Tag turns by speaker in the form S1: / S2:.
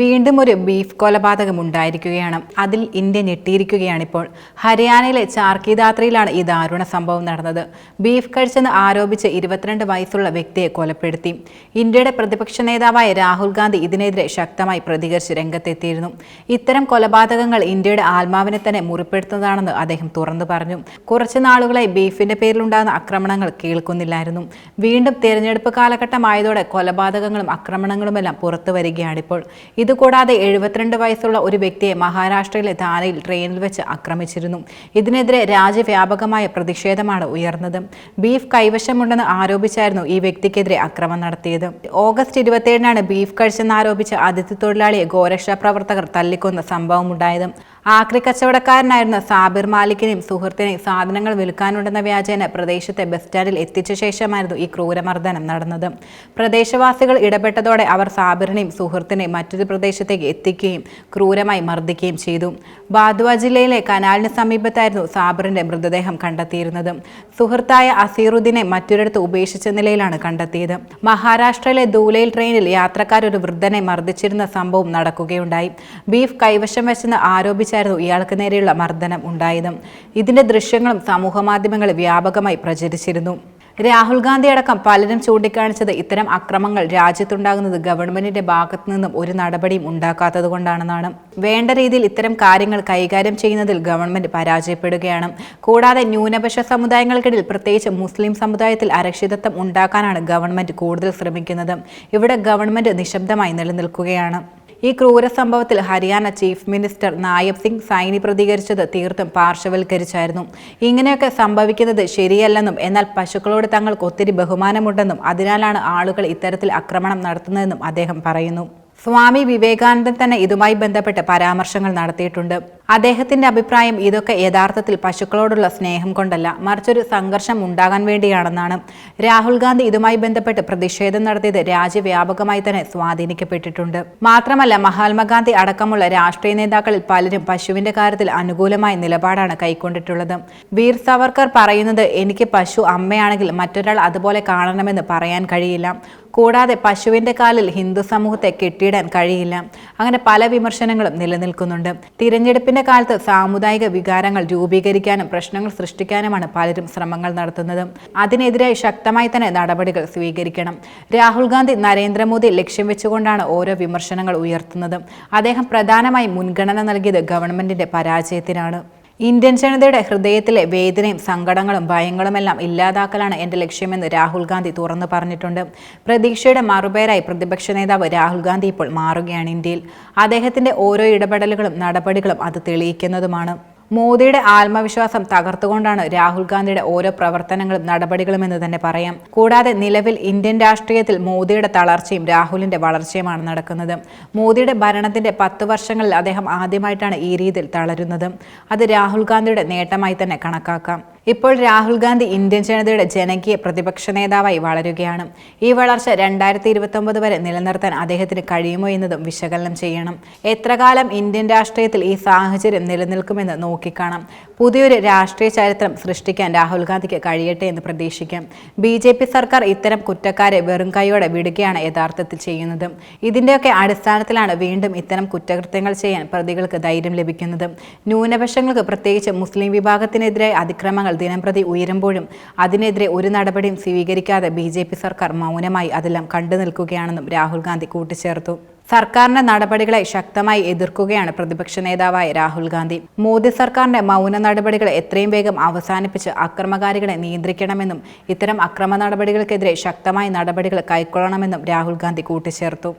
S1: വീണ്ടും ഒരു ബീഫ് കൊലപാതകം ഉണ്ടായിരിക്കുകയാണ്. അതിൽ ഇന്ത്യ ഞെട്ടിയിരിക്കുകയാണിപ്പോൾ. ഹരിയാനയിലെ ചാർക്കിദാത്രിയിലാണ് ഈ ദാരുണ സംഭവം നടന്നത്. ബീഫ് കഴിച്ചെന്ന് ആരോപിച്ച് ഇരുപത്തിരണ്ട് വയസ്സുള്ള വ്യക്തിയെ കൊലപ്പെടുത്തി. ഇന്ത്യയുടെ പ്രതിപക്ഷ നേതാവായ രാഹുൽ ഗാന്ധി ഇതിനെതിരെ ശക്തമായി പ്രതികരിച്ച് രംഗത്തെത്തിയിരുന്നു. ഇത്തരം കൊലപാതകങ്ങൾ ഇന്ത്യയുടെ ആത്മാവിനെ തന്നെ മുറിപ്പെടുത്തുന്നതാണെന്ന് അദ്ദേഹം തുറന്നു പറഞ്ഞു. കുറച്ചു നാളുകളായി ബീഫിന്റെ പേരിലുണ്ടാകുന്ന ആക്രമണങ്ങൾ കേൾക്കുന്നില്ലായിരുന്നു. വീണ്ടും തെരഞ്ഞെടുപ്പ് കാലഘട്ടമായതോടെ കൊലപാതകങ്ങളും ആക്രമണങ്ങളുമെല്ലാം പുറത്തു വരികയാണിപ്പോൾ. ഇതുകൂടാതെ എഴുപത്തിരണ്ട് വയസ്സുള്ള ഒരു വ്യക്തിയെ മഹാരാഷ്ട്രയിലെ ധാരയിൽ ട്രെയിനിൽ വെച്ച് ആക്രമിച്ചിരുന്നു. ഇതിനെതിരെ രാജ്യവ്യാപകമായ പ്രതിഷേധമാണ് ഉയർന്നത്. ബീഫ് കൈവശമുണ്ടെന്ന് ആരോപിച്ചായിരുന്നു ഈ വ്യക്തിക്കെതിരെ അക്രമം നടത്തിയത്. ഓഗസ്റ്റ് ഇരുപത്തിയേഴിനാണ് ബീഫ് കഴിച്ചെന്നാരോപിച്ച് അതിഥി തൊഴിലാളിയെ ഗോരക്ഷാ പ്രവർത്തകർ തല്ലിക്കൊന്ന സംഭവമുണ്ടായത്. ആക്രി കച്ചവടക്കാരനായിരുന്ന സാബിർ മാലിക്കിനെയും സുഹൃത്തിനെയും സാധനങ്ങൾ വിൽക്കാനുണ്ടെന്ന വ്യാജേന പ്രദേശത്തെ ബസ് സ്റ്റാൻഡിൽ എത്തിച്ച ശേഷമായിരുന്നു ഈ ക്രൂരമർദ്ദനം നടന്നത്. പ്രദേശവാസികൾ ഇടപെട്ടതോടെ അവർ സാബിറിനെയും സുഹൃത്തിനെയും മറ്റൊരു പ്രദേശത്തേക്ക് എത്തിക്കുകയും ക്രൂരമായി മർദ്ദിക്കുകയും ചെയ്തു. ബാദ്വ ജില്ലയിലെ കനാലിന് സമീപത്തായിരുന്നു സാബിറിന്റെ മൃതദേഹം കണ്ടെത്തിയിരുന്നത്. സുഹൃത്തായ അസീറുദ്ദീനെ മറ്റൊരിടത്ത് ഉപേക്ഷിച്ച നിലയിലാണ് കണ്ടെത്തിയത്. മഹാരാഷ്ട്രയിലെ ദൂലയിൽ ട്രെയിനിൽ യാത്രക്കാരൊരു വൃദ്ധനെ മർദ്ദിച്ചിരുന്ന സംഭവം നടക്കുകയുണ്ടായി. ബീഫ് കൈവശം വെച്ചെന്ന് ആരോപിച്ചായിരുന്നു ഇയാൾക്ക് നേരെയുള്ള മർദ്ദനം ഉണ്ടായത്. ഇതിന്റെ ദൃശ്യങ്ങളും സമൂഹമാധ്യമങ്ങളിൽ വ്യാപകമായി പ്രചരിച്ചിരുന്നു. രാഹുൽ ഗാന്ധി അടക്കം പലരും ചൂണ്ടിക്കാണിച്ചത് ഇത്തരം അക്രമങ്ങൾ രാജ്യത്തുണ്ടാകുന്നത് ഗവൺമെന്റിന്റെ ഭാഗത്തു നിന്നും ഒരു നടപടിയും ഉണ്ടാക്കാത്തത് കൊണ്ടാണെന്നാണ്. വേണ്ട രീതിയിൽ ഇത്തരം കാര്യങ്ങൾ കൈകാര്യം ചെയ്യുന്നതിൽ ഗവൺമെന്റ് പരാജയപ്പെടുകയാണ്. കൂടാതെ ന്യൂനപക്ഷ സമുദായങ്ങൾക്കിടയിൽ പ്രത്യേകിച്ച് മുസ്ലിം സമുദായത്തിൽ അരക്ഷിതത്വം ഉണ്ടാക്കാനാണ് ഗവൺമെന്റ് കൂടുതൽ ശ്രമിക്കുന്നത്. ഇവിടെ ഗവൺമെന്റ് നിശബ്ദമായി നിലനിൽക്കുകയാണ്. ഈ ക്രൂര സംഭവത്തിൽ ഹരിയാന ചീഫ് മിനിസ്റ്റർ നായബ് സിംഗ് സൈനി പ്രതികരിച്ചത് തീർത്തും പാർശ്വവൽക്കരിച്ചായിരുന്നു. ഇങ്ങനെയൊക്കെ സംഭവിക്കുന്നത് ശരിയല്ലെന്നും എന്നാൽ പശുക്കളോട് തങ്ങൾക്ക് ഒത്തിരി ബഹുമാനമുണ്ടെന്നും അതിനാലാണ് ആളുകൾ ഇത്തരത്തിൽ ആക്രമണം നടത്തുന്നതെന്നും അദ്ദേഹം പറയുന്നു. സ്വാമി വിവേകാനന്ദൻ തന്നെ ഇതുമായി ബന്ധപ്പെട്ട് പരാമർശങ്ങൾ നടത്തിയിട്ടുണ്ട്. അദ്ദേഹത്തിന്റെ അഭിപ്രായം ഇതൊക്കെ യഥാർത്ഥത്തിൽ പശുക്കളോടുള്ള സ്നേഹം കൊണ്ടല്ല മറിച്ചൊരു സംഘർഷം ഉണ്ടാകാൻ വേണ്ടിയാണെന്നാണ്. രാഹുൽ ഗാന്ധി ഇതുമായി ബന്ധപ്പെട്ട് പ്രതിഷേധം നടത്തിയത് രാജ്യവ്യാപകമായി തന്നെ സ്വാധീനിക്കപ്പെട്ടിട്ടുണ്ട്. മാത്രമല്ല മഹാത്മാഗാന്ധി അടക്കമുള്ള രാഷ്ട്രീയ നേതാക്കളിൽ പലരും പശുവിന്റെ കാര്യത്തിൽ അനുകൂലമായ നിലപാടാണ് കൈക്കൊണ്ടിട്ടുള്ളത്. വീർ സവർക്കർ പറയുന്നത് എനിക്ക് പശു അമ്മയാണെങ്കിൽ മറ്റൊരാൾ അതുപോലെ കാണണമെന്ന് പറയാൻ കഴിയില്ല. കൂടാതെ പശുവിന്റെ കാലിൽ ഹിന്ദു സമൂഹത്തെ കെട്ടിയിടാൻ കഴിയില്ല. അങ്ങനെ പല വിമർശനങ്ങളും നിലനിൽക്കുന്നുണ്ട്. തിരഞ്ഞെടുപ്പിന്റെ കാലത്ത് സാമുദായിക വികാരങ്ങൾ രൂപീകരിക്കാനും പ്രശ്നങ്ങൾ സൃഷ്ടിക്കാനുമാണ് പലരും ശ്രമങ്ങൾ നടത്തുന്നത്. അതിനെതിരായി ശക്തമായി തന്നെ നടപടികൾ സ്വീകരിക്കണം. രാഹുൽ ഗാന്ധി നരേന്ദ്രമോദി ലക്ഷ്യം വെച്ചുകൊണ്ടാണ് ഓരോ വിമർശനങ്ങൾ ഉയർത്തുന്നത്. അദ്ദേഹം പ്രധാനമായി മുൻഗണന നൽകിയത് ഗവൺമെന്റിന്റെ പരാജയത്തിനാണ്. ഇന്ത്യൻ ജനതയുടെ ഹൃദയത്തിലെ വേദനയും സങ്കടങ്ങളും ഭയങ്ങളുമെല്ലാം ഇല്ലാതാക്കലാണ് എന്റെ ലക്ഷ്യമെന്ന് രാഹുൽ ഗാന്ധി തുറന്നു പറഞ്ഞിട്ടുണ്ട്. പ്രതീക്ഷയുടെ മറുപേരായി പ്രതിപക്ഷ നേതാവ് രാഹുൽ ഗാന്ധി ഇപ്പോൾ മാറുകയാണ് ഇന്ത്യയിൽ. അദ്ദേഹത്തിന്റെ ഓരോ ഇടപെടലുകളും നടപടികളും അത് തെളിയിക്കുന്നതുമാണ്. മോദിയുടെ ആത്മവിശ്വാസം തകർത്തുകൊണ്ടാണ് രാഹുൽ ഗാന്ധിയുടെ ഓരോ പ്രവർത്തനങ്ങളും നടപടികളും എന്ന് തന്നെ പറയാം. കൂടാതെ നിലവിൽ ഇന്ത്യൻ രാഷ്ട്രീയത്തിൽ മോദിയുടെ തളർച്ചയും രാഹുലിന്റെ വളർച്ചയുമാണ് നടക്കുന്നത്. മോദിയുടെ ഭരണത്തിന്റെ പത്ത് വർഷങ്ങളിൽ അദ്ദേഹം ആദ്യമായിട്ടാണ് ഈ രീതിയിൽ തളരുന്നത്. അത് രാഹുൽ ഗാന്ധിയുടെ നേട്ടമായി തന്നെ കണക്കാക്കാം. ഇപ്പോൾ രാഹുൽ ഗാന്ധി ഇന്ത്യൻ ജനതയുടെ ജനകീയ പ്രതിപക്ഷ നേതാവായി വളരുകയാണ്. ഈ വളർച്ച രണ്ടായിരത്തി ഇരുപത്തൊമ്പത് വരെ നിലനിർത്താൻ അദ്ദേഹത്തിന് കഴിയുമോ എന്നതും വിശകലനം ചെയ്യണം. എത്രകാലം ഇന്ത്യൻ രാഷ്ട്രീയത്തിൽ ഈ സാഹചര്യം നിലനിൽക്കുമെന്ന് നോക്കിക്കാണാം. പുതിയൊരു രാഷ്ട്രീയ ചരിത്രം സൃഷ്ടിക്കാൻ രാഹുൽ ഗാന്ധിക്ക് കഴിയട്ടെ എന്ന് പ്രതീക്ഷിക്കാം. ബി ജെ പി സർക്കാർ ഇത്തരം കുറ്റക്കാരെ വെറും കൈയോടെ വിടുകയാണ് യഥാർത്ഥത്തിൽ ചെയ്യുന്നത്. ഇതിന്റെയൊക്കെ അടിസ്ഥാനത്തിലാണ് വീണ്ടും ഇത്തരം കുറ്റകൃത്യങ്ങൾ ചെയ്യാൻ പ്രതികൾക്ക് ധൈര്യം ലഭിക്കുന്നത്. ന്യൂനപക്ഷങ്ങൾക്ക് പ്രത്യേകിച്ച് മുസ്ലിം വിഭാഗത്തിനെതിരെ അതിക്രമങ്ങൾ ദിനംപ്രതി ഉയരുമ്പോഴും അതിനെതിരെ ഒരു നടപടിയും സ്വീകരിക്കാതെ ബി സർക്കാർ മൗനമായി അതെല്ലാം കണ്ടു നിൽക്കുകയാണെന്നും രാഹുൽ ഗാന്ധി കൂട്ടിച്ചേർത്തു. സർക്കാരിന്റെ നടപടികളെ ശക്തമായി എതിർക്കുകയാണ് പ്രതിപക്ഷ നേതാവായ രാഹുൽ ഗാന്ധി. മോദി സർക്കാരിന്റെ മൗന നടപടികൾ എത്രയും വേഗം അവസാനിപ്പിച്ച് അക്രമകാരികളെ നിയന്ത്രിക്കണമെന്നും ഇത്തരം അക്രമ നടപടികൾക്കെതിരെ ശക്തമായ നടപടികൾ കൈക്കൊള്ളണമെന്നും രാഹുൽ ഗാന്ധി കൂട്ടിച്ചേർത്തു.